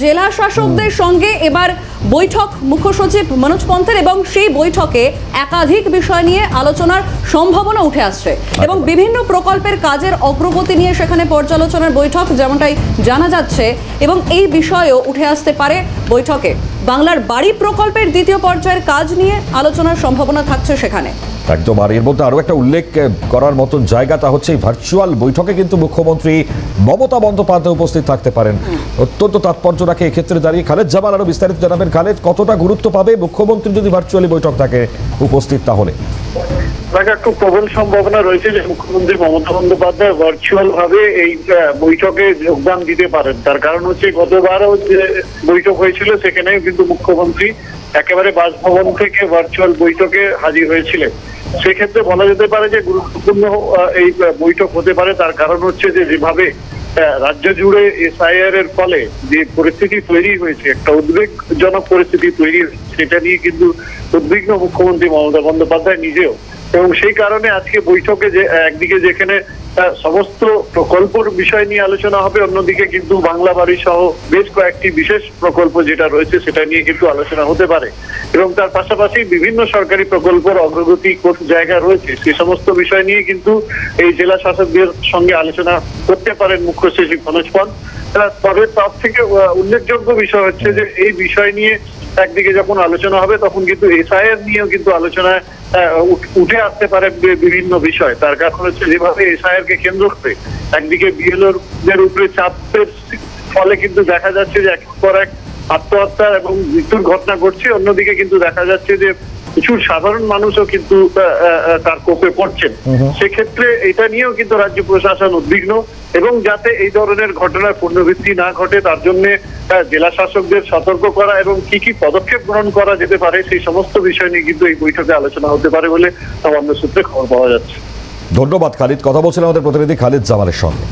জেলা শাসকদের সঙ্গে এবার বৈঠক মুখ্য সচিব মনোজ পন্থের এবং সেই বৈঠকে একাধিক বিষয় নিয়ে আলোচনার সম্ভাবনা উঠে আসছে এবং বিভিন্ন প্রকল্পের কাজের অগ্রগতি নিয়ে সেখানে পর্যালোচনার বৈঠক যেমনটাই জানা যাচ্ছে এবং এই বিষয়েও উঠে আসতে পারে বৈঠকে। বাংলার বাড়ি প্রকল্পের দ্বিতীয় পর্যায়ের কাজ নিয়ে আলোচনার সম্ভাবনা থাকছে সেখানে। একদম আর এর মধ্যে আরও একটা উল্লেখ করার মতন জায়গা তা হচ্ছে এই ভার্চুয়াল বৈঠকে কিন্তু মুখ্যমন্ত্রী মমতা বন্দ্যোপাধ্যায় উপস্থিত থাকতে পারেন। অত্যন্ত তাৎপর্য রাখে এক্ষেত্রে দাঁড়িয়ে খালেদ জামাল আরও বিস্তারিত জানাবেন। খালেদ, কতটা গুরুত্ব পাবে মুখ্যমন্ত্রী যদি ভার্চুয়ালি বৈঠক থাকে উপস্থিত তাহলে? একটু প্রবল সম্ভাবনা রয়েছে যে মুখ্যমন্ত্রী মমতা বন্দ্যোপাধ্যায় ভার্চুয়াল ভাবে এই বৈঠকে যোগদান দিতে পারেন। তার কারণ হচ্ছে গতবারও যে বৈঠক হয়েছিল, সেখানেও কিন্তু মুখ্যমন্ত্রী একেবারে বাসভবন থেকে ভার্চুয়াল বৈঠকে হাজির হয়েছিলেন। সেক্ষেত্রে বলা যেতে পারে যে গুরুত্বপূর্ণ এই বৈঠক হতে পারে। তার কারণ হচ্ছে যে যেভাবে রাজ্য জুড়ে এসআইআর এর ফলে যে পরিস্থিতি তৈরি হয়েছে একটা উদ্বেগজনক পরিস্থিতি তৈরি হয়েছে, সেটা নিয়ে কিন্তু উদ্বিগ্ন মুখ্যমন্ত্রী মমতা বন্দ্যোপাধ্যায় নিজেও। এবং সেই কারণে আজকে বৈঠকে যে একদিকে যেখানে সমস্ত প্রকল্পর বিষয় নিয়ে আলোচনা হবে অন্যদিকে কিন্তু বাংলা বাড়ি সহ বেশ কয়েকটি বিশেষ প্রকল্প যেটা রয়েছে সেটা নিয়ে কিন্তু আলোচনা হতে পারে। এবং তার পাশাপাশি বিভিন্ন সরকারি প্রকল্পের অগ্রগতি কোন জায়গায় রয়েছে সে সমস্ত বিষয় নিয়ে কিন্তু এই জেলা শাসকদের সঙ্গে আলোচনা করতে পারেন মুখ্য সচিব মনোজ আহ, তবে তার থেকে উল্লেখযোগ্য বিষয় হচ্ছে যে এই বিষয় নিয়ে একদিকে যখন আলোচনা হবে, তখন কিন্তু এসআইএর নিয়েও কিন্তু আলোচনায় উঠ- আসতে পারে বিভিন্ন বিষয়। তার কারণ হচ্ছে যেভাবে এসআইআর কে কেন্দ্র করে একদিকে বিএলওর এর উপরে চাপের ফলে কিন্তু দেখা যাচ্ছে যে এক পর এক আত্মহত্যা এবং মৃত্যুর ঘটনা ঘটছে। অন্যদিকে কিন্তু দেখা যাচ্ছে যে প্রচুর সাধারণ মানুষও কিন্তু তার কোপে পড়ছেন। সেক্ষেত্রে এটা নিয়েও কিন্তু রাজ্য প্রশাসন উদ্বিগ্ন এবং যাতে এই ধরনের ঘটনার পুনরাবৃত্তি না ঘটে তার জন্য জেলা শাসকদের সতর্ক করা এবং কি কি পদক্ষেপ গ্রহণ করা যেতে পারে সেই সমস্ত বিষয় নিয়ে কিন্তু এই বৈঠকে আলোচনা হতে পারে বলে সামান্য সূত্রে খবর পাওয়া যাচ্ছে। ধন্যবাদ খালিদ। কথা বলছিলেন আমাদের প্রতিনিধি খালিদ জামালের সঙ্গে।